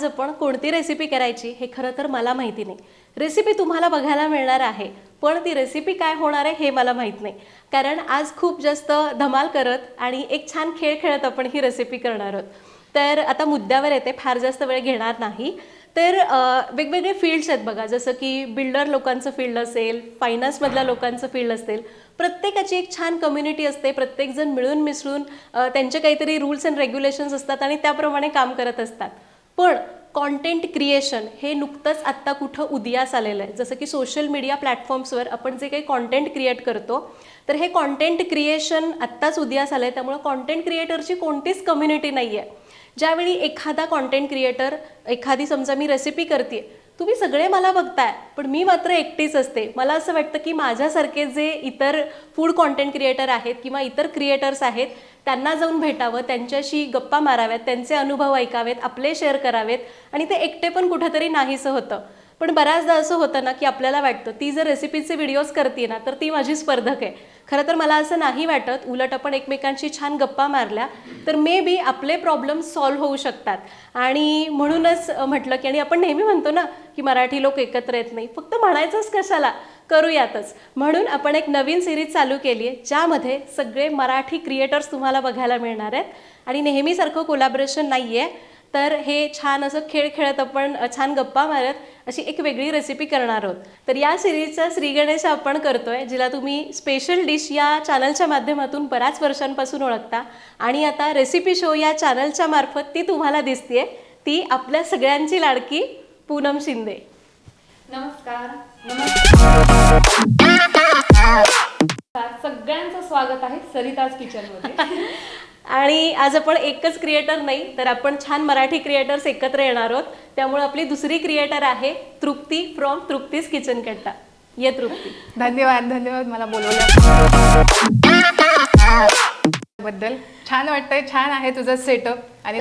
आज आपण कोणती रेसिपी करायची हे खरं तर मला माहिती नाही. रेसिपी तुम्हाला बघायला मिळणार आहे पण ती रेसिपी काय होणार आहे हे मला माहीत नाही. कारण आज खूप जास्त धमाल करत आणि एक छान खेळ खेळत आपण ही रेसिपी करणार आहोत. तर आता मुद्द्यावर येते फार जास्त वेळ घेणार नाही. तर वेगवेगळे फील्ड्स आहेत बघा जसं की बिल्डर लोकांचं फील्ड असेल फायनान्समधल्या लोकांचं फील्ड असेल प्रत्येकाची एक छान कम्युनिटी असते प्रत्येकजण मिळून मिसळून त्यांचे काहीतरी रूल्स अँड रेग्युलेशन्स असतात आणि त्याप्रमाणे काम करत असतात. पण कॉन्टेंट क्रिएशन हे नुकतंच आत्ता कुठं उदयास आलेलं आहे. जसं की सोशल मीडिया प्लॅटफॉर्म्सवर आपण जे काही कॉन्टेंट क्रिएट करतो तर हे कॉन्टेंट क्रिएशन आत्ताच उदयास आलं आहे त्यामुळं कॉन्टेंट क्रिएटरची कोणतीच कम्युनिटी नाही आहे ज्यावेळी एखादा कॉन्टेंट क्रिएटर एखादी समजा मी रेसिपी करते तुम्ही सगळे मला बघताय पण मी मात्र एकटीच असते. मला असं वाटतं की माझ्यासारखे जे इतर फूड कॉन्टेंट क्रिएटर आहेत किंवा इतर क्रिएटर्स आहेत त्यांना जाऊन भेटावं त्यांच्याशी गप्पा माराव्यात त्यांचे अनुभव ऐकावेत आपले शेअर करावेत आणि ते एकटे पण कुठंतरी नाहीसं होतं. पण बऱ्याचदा असं होतं ना की आपल्याला वाटतं ती जर रेसिपीचे व्हिडिओज करते ना तर ती माझी स्पर्धक आहे. खरं तर मला असं नाही वाटत उलट आपण एकमेकांशी छान गप्पा मारल्या तर मे बी आपले प्रॉब्लेम सॉल्व्ह होऊ शकतात. आणि म्हणूनच म्हटलं की आणि आपण नेहमी म्हणतो ना की मराठी लोक एकत्र येत नाही. फक्त म्हणायचंच कशाला? करूयातच. म्हणून आपण एक नवीन सिरीज चालू केली आहे ज्यामध्ये सगळे मराठी क्रिएटर्स तुम्हाला बघायला मिळणार आहेत. आणि नेहमीसारखं कोलॅबरेशन नाही आहे तर हे छान असं खेळ खेळत आपण छान गप्पा मारत अशी एक वेगळी रेसिपी करणार आहोत. तर या सिरीजचा श्रीगणेश आपण करतोय जिला तुम्ही स्पेशल डिश या चॅनलच्या माध्यमातून बऱ्याच वर्षांपासून ओळखता आणि आता रेसिपी शो या चॅनलच्या मार्फत ती तुम्हाला दिसतीये. ती आपल्या सगळ्यांची लाडकी पूनम शिंदे. नमस्कार. नमस्कार. सगळ्यांचं स्वागत आहे सरिताज किचनमध्ये. आणि आज आपण एकच क्रिएटर नाही तर आपण छान मराठी क्रिएटर्स एकत्र येणार आहोत. त्यामुळे आपली दुसरी क्रिएटर आहे तृप्ती फ्रॉम तृप्तीज किचन कट्टा. ये तृप्ती. धन्यवाद धन्यवाद मला बोलवल्या बद्दल छान वाटतंय छान आहे तुझं सेटअप आणि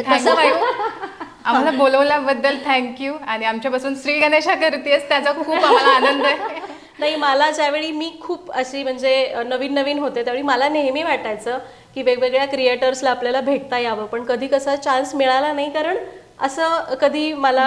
आम्हाला बोलवल्याबद्दल थँक्यू आणि आमच्यापासून श्री गणेशा करतेस त्याचा खूप आम्हाला आनंद आहे. नाही मला ज्यावेळी मी खूप अशी म्हणजे अ, नवीन नवीन होते त्यावेळी मला नेहमी वाटायचं की वेगवेगळ्या क्रिएटर्सला आपल्याला भेटता यावं. पण कधी कसा चान्स मिळाला नाही कारण असं कधी मला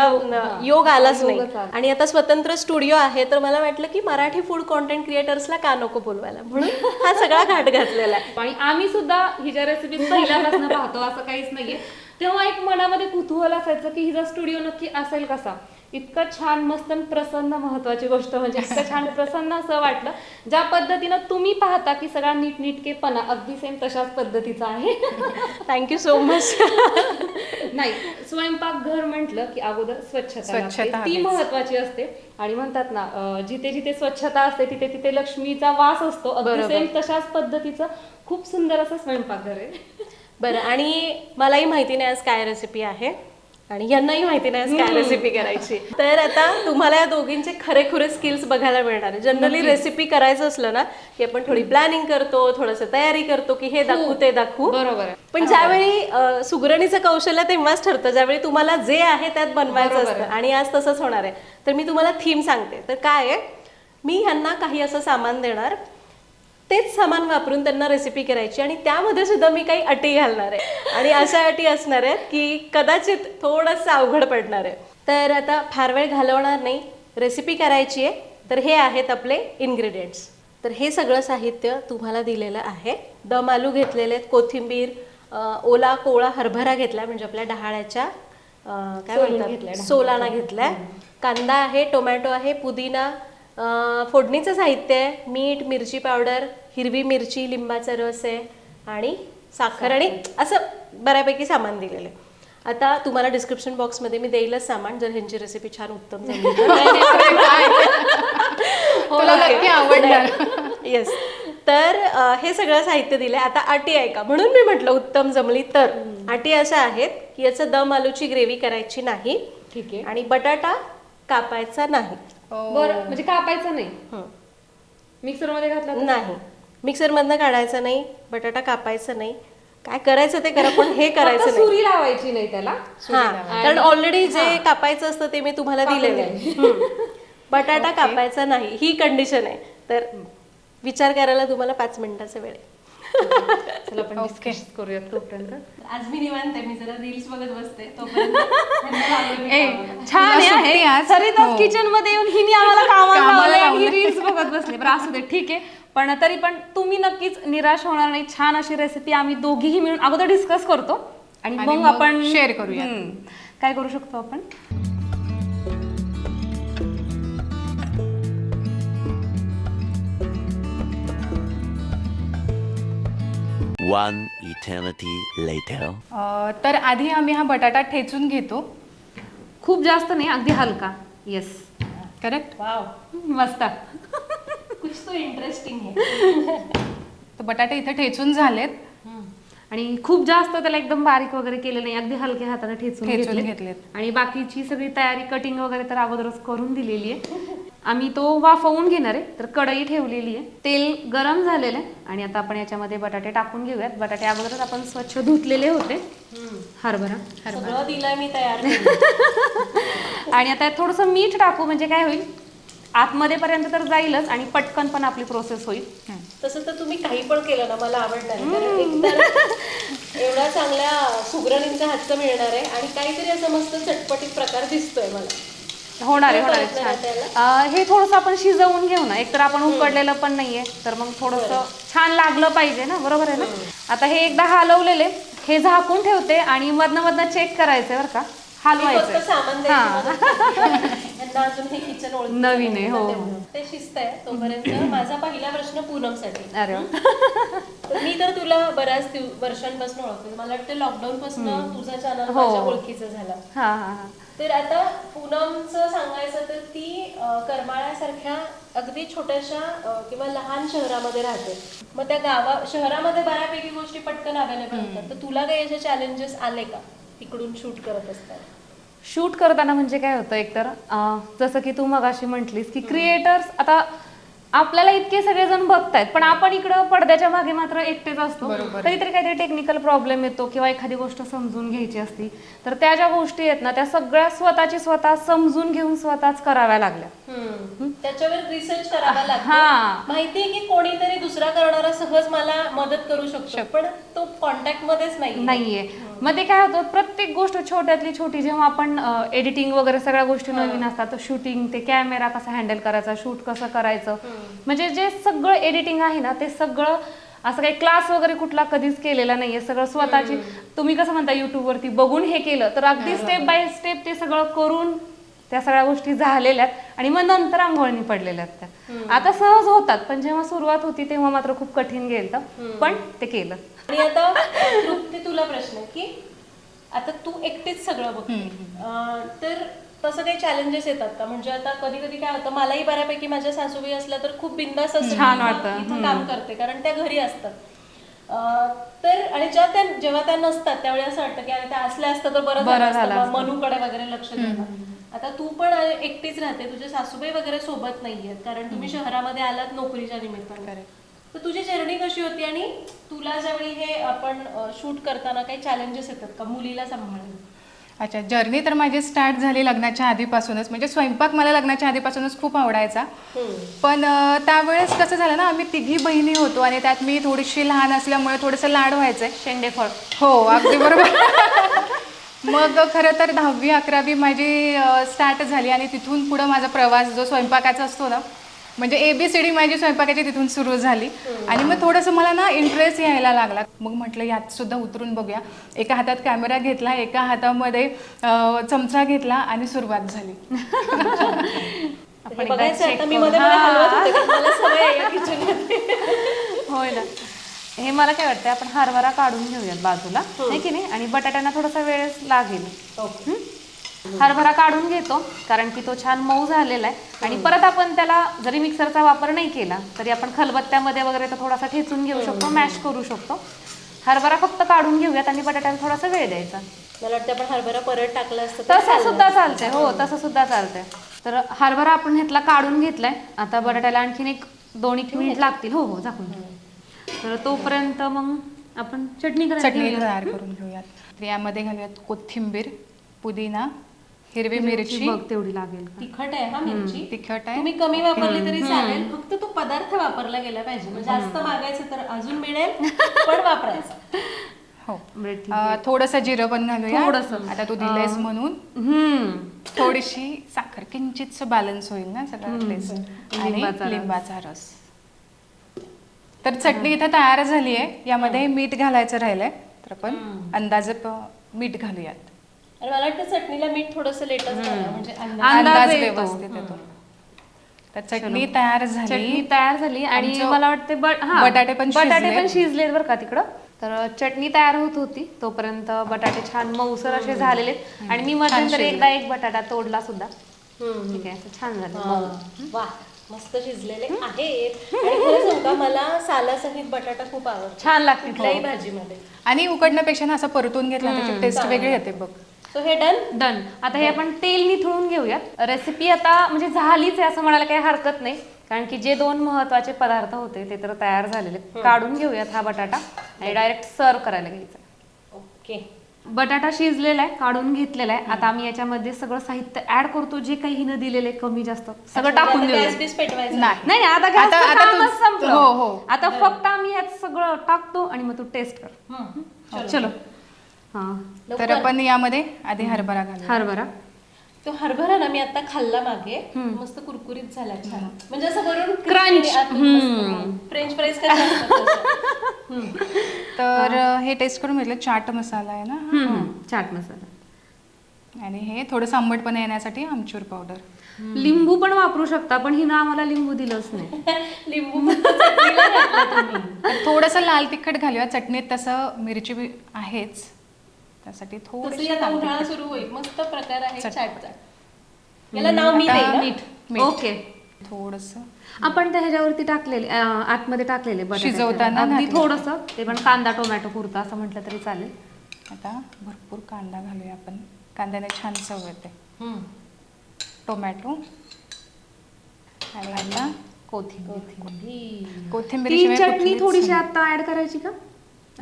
योग आलाच नाही. आणि आता स्वतंत्र स्टुडिओ आहे तर मला वाटलं की मराठी फूड कॉन्टेंट क्रिएटर्सला का नको बोलवायला? म्हणून हा सगळा घाट घातलेला आहे. आणि आम्ही सुद्धा हिच्या रेसिपी पहिल्यापासून पाहतो असं काहीच नाहीये. तेव्हा एक मनामध्ये कुतूहल असायचं की हिचा स्टुडिओ नक्की असेल कसा? इतकं छान मस्त प्रसन्न महत्वाची गोष्ट म्हणजे इतकं छान प्रसन्न असं वाटलं. ज्या पद्धतीनं तुम्ही पाहता की सगळा नीटनीटकेपणा अगदी सेम तशाच पद्धतीचा आहे. थँक्यू सो मच नाही स्वयंपाकघर म्हटलं की अगोदर स्वच्छता. ती. महत्वाची असते. आणि म्हणतात ना जिथे जिथे स्वच्छता असते तिथे तिथे लक्ष्मीचा वास असतो. अगदी सेम तशाच पद्धतीचं खूप सुंदर असं स्वयंपाकघर आहे. बरं आणि मलाही माहिती नाही आज काय रेसिपी आहे. आणि यांनाही माहिती नाही काय रेसिपी करायची. तर आता तुम्हाला या दोघींचे खरे खुरे स्किल्स बघायला मिळणार आहे जनरली रेसिपी करायचं असलं ना की आपण थोडी प्लॅनिंग करतो थोडंसं तयारी करतो की हे दाखवू ते दाखवू. बरोबर पण ज्यावेळी सुगरणीचं कौशल्य तेव्हाच ठरतं. ज्यावेळी तुम्हाला जे आहे त्यात बनवायचं असतं. आणि आज तसंच होणार आहे. तर मी तुम्हाला थीम सांगते. तर काय आहे? मी ह्यांना काही असं सामान देणार. तेच सामान वापरून त्यांना रेसिपी करायची आणि त्यामध्ये सुद्धा मी काही अटी घालणार आहे. आणि अशा अटी असणार आहेत की कदाचित थोडंसं अवघड पडणार आहे. तर आता फार वेळ घालवणार नाही. रेसिपी करायची आहे. तर हे आहेत आपले इन्ग्रेडियंट्स तर हे सगळं साहित्य तुम्हाला दिलेलं आहे. दम आलू घेतलेले आहेत कोथिंबीर ओला कोवळा हरभरा घेतला म्हणजे आपल्या डहाळ्याच्या काय म्हणतात? सोलाना घेतलाय. कांदा आहे टोमॅटो आहे पुदिना फोडणीचं साहित्य आहे मीठ मिरची पावडर हिरवी मिरची लिंबाचा रस आहे आणि साखर आणि असं बऱ्यापैकी सामान दिलेलं आहे. आता तुम्हाला डिस्क्रिप्शन बॉक्समध्ये मी देईलच सामान जर ह्यांची रेसिपी छान उत्तम जमली तुला नक्की आवडणार. येस तर अं, हे सगळं साहित्य दिलंय. आता अटी आहे का? म्हणून मी म्हटलं उत्तम जमली तर. अटी अशा आहेत की याचं दम आलूची ग्रेव्ही करायची नाही ठीक आहे. आणि बटाटा कापायचा नाही. बरं म्हणजे कापायचं नाही? हं. मिक्सरमध्ये घातला तर? नाही. मिक्सरमधनं काढायचा नाही बटाटा कापायचा नाही. काय करायचं ते करा पण हे करायचं फक्त नाही. सुरी लावायची नाही त्याला? हा कारण ऑलरेडी जे कापायचं असतं ते मी तुम्हाला दिलेलं आहे. हं. बटाटा कापायचा नाही ही कंडिशन आहे. तर विचार करायला तुम्हाला पाच मिनिटाचा वेळ आहे. चला आपण. डिस्कस करूयात तोपर्यंत आज मी निवांत आहे मी जरा रील्स बघत बसते तोपर्यंत. छान आहे आज? सरिताच हो. किचनमध्ये येऊन हिने आम्हाला कामाला लावलंय. रील्स बघत बसले बरं असू दे ठीक आहे पण तरी पण तुम्ही नक्कीच निराश होणार नाही छान अशी रेसिपी आम्ही दोघीही मिळून अगोदर डिस्कस करतो आणि मग आपण share करूयात. हम्म. काय करू शकतो आपण One eternity later. अं, तर आधी आम्ही हा बटाटा ठेचून घेतो. खूप जास्त नाही अगदी हलका. येस करेक्ट वाव मस्त. कुछ तो इंटरेस्टिंग है तर बटाटे इथे ठेचून झालेत. आणि खूप जास्त त्याला एकदम बारीक वगैरे केलं नाही अगदी हलक्या हाताने ठेचून ठेचून घेतले घेतलेत. आणि बाकीची सगळी तयारी कटिंग वगैरे तर अगोदरच करून दिलेली आहे. आम्ही तो वाफवून घेणार आहे तर कढई ठेवलेली आहे. तेल गरम झालेलं आहे आणि आता आपण याच्यामध्ये बटाटे टाकून घेऊयात. बटाटे अगोदरच आपण स्वच्छ धुतलेले होते. हरभरा सगळं दिलंय मी तयार. आणि आता थोडंसं मीठ टाकू म्हणजे काय होईल? आतमध्ये पर्यंत तर जाईलच आणि पटकन पण आपली प्रोसेस होईल. तसं तर तुम्ही काही पण केलं ना मला आवडणार आहे. कारण एकतर एवढा चांगल्या सुगरणींच्या हातचं मिळणार आहे आणि काहीतरी असं मस्त चटपटीत प्रकार दिसतोय मला. होणार आहे होणार आहे. छान. अं, हे थोडंसं आपण शिजवून घेऊ ना. एकतर आपण उकडलेलं पण नाहीये तर मग थोडंसं छान लागलं पाहिजे ना बरोबर आहे ना? आता हे एकदा हलवलेले हे झाकून ठेवते आणि मधनं मधनं चेक करायचंय बरं का. मी फक्त हलवायचं सामान द्यायचं यांना अजून हे किचन ओळख नवीन आहे, हो. ते शिस्त आहे तोपर्यंत माझा पहिला प्रश्न पूनमसाठी. अरे वा. मी तर तुला बऱ्याच दिव- वर्षांपासून ओळखते. मला वाटतं लॉकडाऊन पासून तुझा चॅनल हो. माझ्या ओळखीचा झाला. हा हा हा. तर आता पूनमचं सांगायचं तर ती करमाळ्यासारख्या अगदी छोट्याशा किंवा लहान शहरामध्ये राहते. मग त्या गावा शहरामध्ये बऱ्यापैकी गोष्टी पटकन अवेलेबल होतात. तर तुला काही असे चॅलेंजेस आले का तिकडून शूट करत असताना? शूट करताना म्हणजे काय होतं एकतर जसं की तू मगाशी म्हटलीस की क्रिएटर्स आता आपल्याला इतके सगळेजण बघतायत पण आपण इकडं पडद्याच्या मागे मात्र एकटेच असतो. कधीतरी काहीतरी टेक्निकल प्रॉब्लेम येतो किंवा एखादी गोष्ट समजून घ्यायची असती तर त्या ज्या गोष्टी आहेत ना त्या सगळ्या स्वतःची स्वतः समजून घेऊन स्वतःच कराव्या लागल्या. त्याच्यावर रिसर्च करावा लागतो. हा. माहितीये की कोणीतरी दुसरा करणारा सहज मला मदत करू शकतो पण तो कॉन्टॅक्ट मध्येच नाही नाहीये. मग ते काय होतं प्रत्येक गोष्ट छोट्यातली छोटी जेव्हा आपण एडिटिंग वगैरे सगळ्या गोष्टी नवीन असतात शूटिंग ते कॅमेरा कसा हँडल करायचा शूट कसं करायचं म्हणजे जे सगळं एडिटिंग आहे ना ते सगळं असं काही क्लास वगैरे कुठला कधीच केलेला नाहीये. सगळं स्वतःची तुम्ही कसं म्हणता YouTube वरती बघून हे केलं तर अगदी स्टेप बाय स्टेप ते सगळं करून त्या सगळ्या गोष्टी झालेल्या आहेत. आणि मग नंतर आंघोळणी पडलेल्या त्या. आता सहज होतात पण जेव्हा सुरुवात होती तेव्हा मात्र खूप कठीण गेलं पण ते केलं. आणि आता तुला प्रश्न की आता तू एकटीच सगळं बघते अं, तर तसं काही चॅलेंजेस येतात का? म्हणजे आता कधी कधी काय होतं मलाही बऱ्यापैकी माझ्या सासूबाई असल्या तर खूप बिंदास असं काम करते कारण त्या घरी असतात. तर आणि जेव्हा त्या जेव्हा त्या नसतात त्यावेळी असं वाटतं की अरे त्या असल्या असतं तर बरं बरं झालं मनूकडे वगैरे लक्ष देणं. आता तू पण एकटीच राहते. तुझे सासूबाई वगैरे सोबत नाहीयेत. कारण तुम्ही शहरामध्ये आलात नोकरीच्या निमित्ताने. तर तुझी जर्नी कशी होती? आणि तुला ज्यावेळी हे आपण शूट करताना काही चॅलेंजेस येतात का? मुलीला सांभाळायला अच्छा जर्नी तर माझी स्टार्ट झाली लग्नाच्या आधीपासूनच. म्हणजे स्वयंपाक मला लग्नाच्या आधीपासूनच खूप आवडायचा. पण अं, त्यावेळेस कसं झालं ना आम्ही तिघी बहिणी होतो आणि त्यात मी थोडीशी लहान असल्यामुळे थोडंसं लाड व्हायचंय. शेंडेफळ. हो अगदी बरोबर. मग खरं तर दहावी अकरावी माझी स्टार्ट झाली आणि तिथून पुढं माझा प्रवास जो स्वयंपाकाचा असतो ना म्हणजे ए बी सी डी माझी स्वयंपाकाची तिथून सुरू झाली. आणि मग थोडंसं मला ना इंटरेस्ट यायला लागला. मग म्हटलं यात सुद्धा उतरून बघूया. एका हातात कॅमेरा घेतला एका हातामध्ये चमचा घेतला आणि सुरुवात झाली. आपण होय ना. हे मला काय वाटतं आपण हरभरा काढून घेऊयात बाजूला. आहे की नाही? आणि बटाट्यांना थोडासा वेळ लागेल. ओके. हरभरा काढून घेतो कारण की तो छान मऊ झालेला आहे. आणि परत आपण त्याला जरी मिक्सरचा वापर नाही केला तरी आपण खलबत्त्यामध्ये वगैरे तो थोडासा ठेचून घेऊ शकतो मॅश करू शकतो. हरभरा फक्त काढून घेऊयात आणि बटाट्याला थोडासा वेळ द्यायचा. मला वाटतं आपण हरभरा परत टाकला असतं तसं सुद्धा चालतंय हो तसं सुद्धा चालतंय. तर हरभरा आपण घेतला काढून घेतलाय. आता बटाट्याला आणखीन एक दोन एक मिनिट लागतील. हो हो झाकून. तर तोपर्यंत मग आपण चटणी करायला चटणी. तयार करून घेऊयात. यामध्ये घालूयात कोथिंबीर पुदिना हिरवी मिरची. बघ तेवढी लागेल का? तिखट आहे हा मिरची. तिखट आहे. तुम्ही कमी वापरली तरी चालेल. फक्त तो पदार्थ वापरला गेला पाहिजे. म्हणजे जास्त मागायचं तर अजून मिळेल पण वापरायचं. हो. बरं, ठीक अं, थोडंसं जिरं पण घालूया. थोडंसं. आता तू दिलेस म्हणून. हम्म. थोडीशी साखर किंचितच बॅलन्स होईल ना सगळं टेस्ट आणि लिंबाचा रस. लिंबाचा रस. तर चटणी इथे तयार झाली आहे यामध्ये मीठ घालायचं राहिलंय. तर आपण अंदाजे प- मीठ घालूयात. आणि मला वाटतं चटणीला मीठ थोडंसं लेटच घाला म्हणजे अंदाज अंदाज अंदाज येतो. व्यवस्थित येतो तर चटणी तयार झाली. चटणी तयार झाली आणि आमचं मला वाटते बट हा बटाटे पण बटाटे शिजले. पण शिजलेत बरं का तिकडं. तर चटणी तयार होत होती तोपर्यंत बटाटे छान मऊसर असे झालेले आणि मी मध्यंतरी एकदा एक बटाटा तोडला सुद्धा. ठीक आहे असं छान झालं. मऊ. वा मस्त शिजलेले आहेत. आणि खरं सांगू का मला सालासहित बटाटा खूप आवडतो. छान लागते कुठल्याही भाजीमध्ये. आणि उकडण्यापेक्षा ना असं परतून घेतलं त्याची टेस्ट वेगळी येते बघ. सो हे डन डन आता हे आपण तेल निथळून घेऊयात. रेसिपी आता म्हणजे झालीच आहे असं म्हणायला काही हरकत नाही. कारण की जे दोन महत्त्वाचे पदार्थ होते ते तर तयार झालेले. काढून घेऊयात हा बटाटा आणि डायरेक्ट सर्व करायला घ्यायचा. ओके बटाटा शिजलेला आहे काढून घेतलेला आहे. आता आम्ही याच्यामध्ये सगळं साहित्य ऍड करतो जे काही हिनं दिलेलं कमी जास्त. सगळं टाकून नाही. आता आता-. हो, हो. आता फक्त आम्ही यात सगळं टाकतो आणि मग तू टेस्ट कर. चलो. हा. तर आपण यामध्ये आधी हरभरा घालू हरभरा. तो हरभरा ना मी आता खाल्ला मागे. मस्त कुरकुरीत झाला छान. म्हणजे असं वरून Crunch. फ्रेंच फ्राईज कसे असतात तसं. तर हे. टेस्ट करून घेतलं चाट मसाला आहे ना? हम्म, चाट मसाला. आणि हे थोडंसं आंबटपणा येण्यासाठी आमचूर पावडर लिंबू पण वापरू शकता पण हिनं आम्हाला लिंबू दिलंच नाही. लिंबू फक्त चटणीला घातलं तुम्ही. तर थोडंसं लाल तिखट घालूया. चटणीत तसं मिरची बी आहेच. त्यासाठी थोडीशी आता उन्हाळा. सुरू होईल. मस्त प्रकार आहे चाटचा याला नाव मी आता. मीठ मीठ. ओके. थोडंसं. आपण त्या ह्याच्यावरती टाकलेले अं, आतमध्ये टाकलेले बटाटे. शिजवताना अगदी घातले. थोडस. ते पण कांदा टोमॅटो पुरता असं म्हटलं तरी चालेल. आता भरपूर कांदा घालूया आपण. कांद्याने छान चव येते. टोमॅटो. आणि आता कोथिंबीर. कोथिंबीर. ती चटणी थोडीशी आता ऍड करायची का?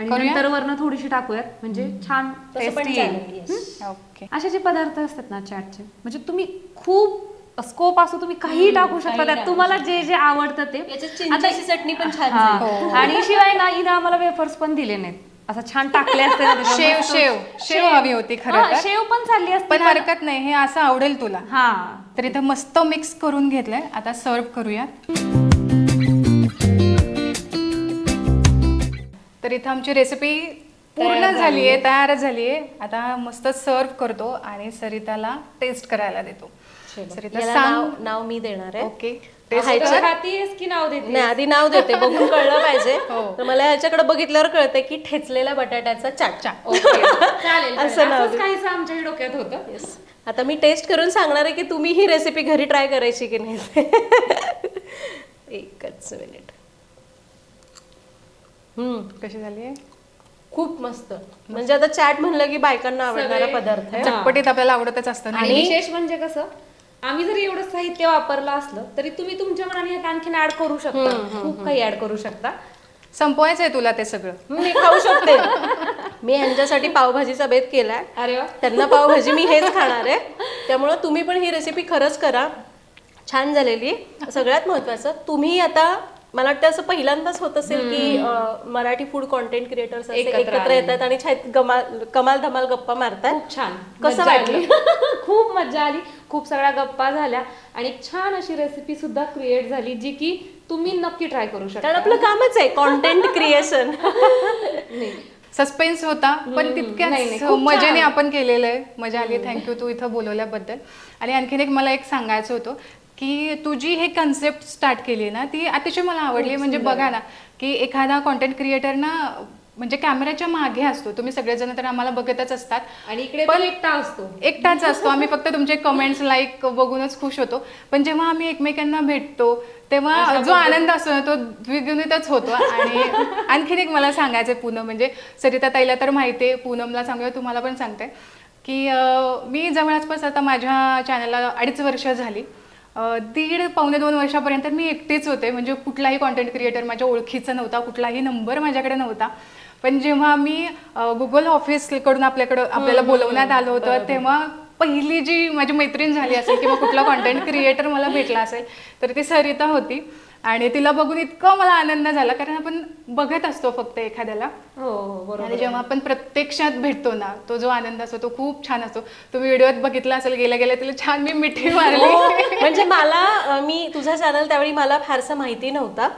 आणि करूया? नंतर वरनं थोडीशी टाकूयात. म्हणजे छान तसं पण टेस्टी चालेल yes. ओके असे जे पदार्थ असतात ना चॅटचे म्हणजे तुम्ही खूप स्कोप असो तुम्ही काही टाकू शकता त्यात. तुम्हाला जे जे आवडतं ते. चिंचेची चटणी पण छान हा. आणि शिवाय ना हिनं आम्हाला वेफर्स पण दिले नाहीत. असं छान टाकले असते ना त्याच्यावर शेव. शेव. शेव. हवी होती खरं हा, तर. शेव पण चालली असते पण हरकत नाही हे असं आवडेल तुला. हा. तर इथं मस्त मिक्स करून घेतलंय. आता सर्व करूया तर इथं आमची रेसिपी पूर्ण झाली आहे. तयार झाली आहे आता मस्त सर्व करतो आणि सरिताला टेस्ट करायला देतो. सरिता याला सांग. नाव नाव मी देणार आहे. ओके? खातीयेस की नाव देते नाही आधी नाव देते. बघून कळलं पाहिजे. हो. तर मला ह्याच्याकडे बघितल्यावर कळतंय की ठेचलेल्या बटाट्याचा चाट. चालेल असं नाव असंच काहीच आमच्या डोक्यात होतं. Yes. आता मी टेस्ट करून सांगणार आहे की तुम्ही ही रेसिपी घरी ट्राय करायची की नाही. एकच मिनिट हम्म. कशी झाली? आहे खूप मस्त. म्हणजे आता चॅट म्हणलं की बायकांना आवडणारा पदार्थ आहे. चटपटीत आपल्याला आवडतच असतं आणि विशेष म्हणजे कसं आम्ही जरी एवढं साहित्य वापरलं असलं तरी तुम्ही तुमच्या मनाने यात आणखीन ऍड करू शकता. खूप काही ऍड करू शकता. संपवायचंय तुला ते सगळं. मी खाऊ शकते. मी यांच्यासाठी पावभाजीचा बेत केलाय. अरे वा. त्यांना पावभाजी मी हेच खाणार आहे. त्यामुळं तुम्ही पण ही रेसिपी खरंच करा. छान झालेली. सगळ्यात महत्वाचं तुम्ही आता मला वाटतं असं पहिल्यांदाच होत असेल की अं, मराठी फूड कॉन्टेंट क्रिएटर्स एकत्र एकत्र येतात आणि छान गमाल कमाल धमाल गप्पा मारतात. खूप छान. कसं मज्जा वाटलं? आली. खूप मज्जा आली. खूप सगळ्या गप्पा झाल्या. आणि एक छान अशी रेसिपी सुद्धा क्रिएट झाली जी की तुम्ही नक्की ट्राय करू शकता. आपलं कामच आहे कॉन्टेंट क्रिएशन सस्पेन्स होता पण नाही, नाही, तितक्याच खूप मजेने आपण केलेलं आहे. मजा आली. थँक्यू तू इथं बोलवल्याबद्दल. आणि आणखीन एक मला एक सांगायचं होतं. की तुझी हे कन्सेप्ट स्टार्ट केली आहे ना ती अतिशय मला आवडली. म्हणजे बघा ना की एखादा कॉन्टेंट क्रिएटर ना म्हणजे कॅमेऱ्याच्या मागे असतो. तुम्ही सगळेजण तर आम्हाला बघतच असतात. आणि इकडे पण एकटा असतो. एकटाच असतो. आम्ही फक्त तुमचे कमेंट्स लाईक बघूनच खुश होतो. पण जेव्हा आम्ही एकमेकांना भेटतो तेव्हा जो आनंद असतो ना तो द्विगुणितच होतो. आणि आणखीन एक मला सांगायचं आहे पूनम. म्हणजे सरिता ताईला तर माहिती आहे. पूनमला सांगूया तुम्हाला पण सांगते. की मी जवळपास आता माझ्या चॅनलला अडीच वर्ष झाली. दीड पावणे दोन वर्षापर्यंत मी एकटीच होते. म्हणजे कुठलाही कॉन्टेंट क्रिएटर माझ्या ओळखीचा नव्हता कुठलाही नंबर माझ्याकडे नव्हता. पण जेव्हा मी गुगल ऑफिसकडून आपल्याकडं आपल्याला बोलवण्यात आलं होतं तेव्हा पहिली जी माझी मैत्रीण झाली असेल किंवा कुठला कॉन्टेंट क्रिएटर मला भेटला असेल तर ती सरिता होती. आणि तिला बघून इतकं मला आनंद झाला कारण आपण बघत असतो फक्त एखाद्याला. हो हो बरोबर. आणि जेव्हा आपण प्रत्यक्षात भेटतो ना तो जो आनंद असतो तो खूप छान असतो. तुम्ही व्हिडिओत बघितला असेल गेल्या गेल्या तिला छान मी मिठी मारली. हो, म्हणजे मला अ, मी तुझा चॅनल त्यावेळी मला फारसं माहिती नव्हता.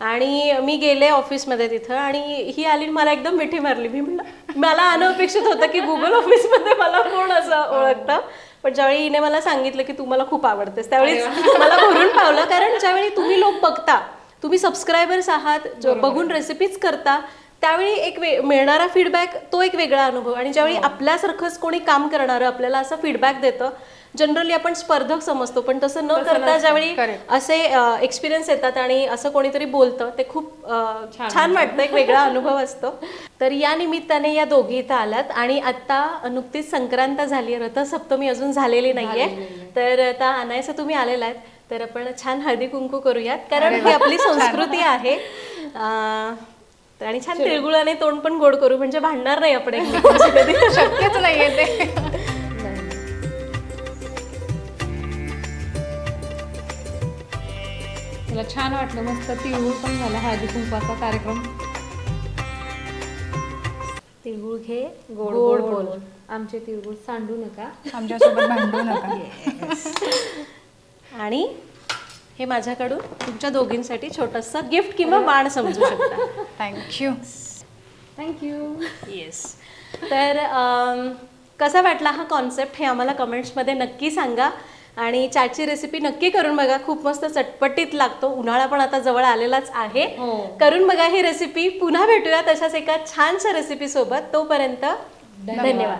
आणि मी गेले ऑफिसमध्ये तिथं आणि ही आली आणि मला एकदम मिठी मारली. मी म्हणलं मला अनपेक्षित होतं की गुगल ऑफिसमध्ये मला कोण असं ओळखतं. पण ज्यावेळी हिने मला सांगितलं की तू मला खूप आवडतेस त्यावेळी मला भरून पावलं. कारण ज्यावेळी तुम्ही लोक बघता तुम्ही सबस्क्रायबर्स आहात जो बघून रेसिपीज करता त्यावेळी एक वे मिळणारा फीडबॅक तो एक वेगळा अनुभव. आणि ज्यावेळी आपल्यासारखंच कोणी काम करणारं आपल्याला असं फीडबॅक देतं जनरली आपण स्पर्धक समजतो पण तसं न करता ज्यावेळी. असे एक्सपिरियन्स येतात आणि असं कोणीतरी बोलतं ते खूप छान वाटतं. एक वेगळा अनुभव असतो. तर या निमित्ताने या दोघी इथं आल्यात आणि आता नुकतीच संक्रांत झाली रथसप्तमी अजून झालेली नाहीये. तर आता आणायचं तुम्ही आलेला आहेत तर आपण छान हळदी कुंकू करूयात कारण ही आपली संस्कृती आहे. आणि छान तिळगुळाने तोंड पण गोड करू म्हणजे भांडणार नाही आपण शक्यच नाहीये ते. मला छान वाटलं. मस्त तिळगुळ पण झाला हळदी कुंकवाचा कार्यक्रम. तिळगुळ घे गोड गोड बोल. आमचे तिळगुळ सांडू नका. आमच्यासोबत भांडू नका. आणि हे माझ्याकडून तुमच्या दोघींसाठी छोटंसं गिफ्ट किंवा बाण समजू शकता. थँक्यू थँक्यू येस तर कसा वाटला हा कॉन्सेप्ट हे आम्हाला कमेंट्समध्ये नक्की सांगा. आणि चाटची रेसिपी नक्की करून बघा. खूप मस्त चटपटीत लागतो. उन्हाळा पण आता जवळ आलेलाच आहे. हो. करून बघा ही रेसिपी पुन्हा भेटूया तशाच एका छानशा रेसिपी सोबत. तोपर्यंत धन्यवाद.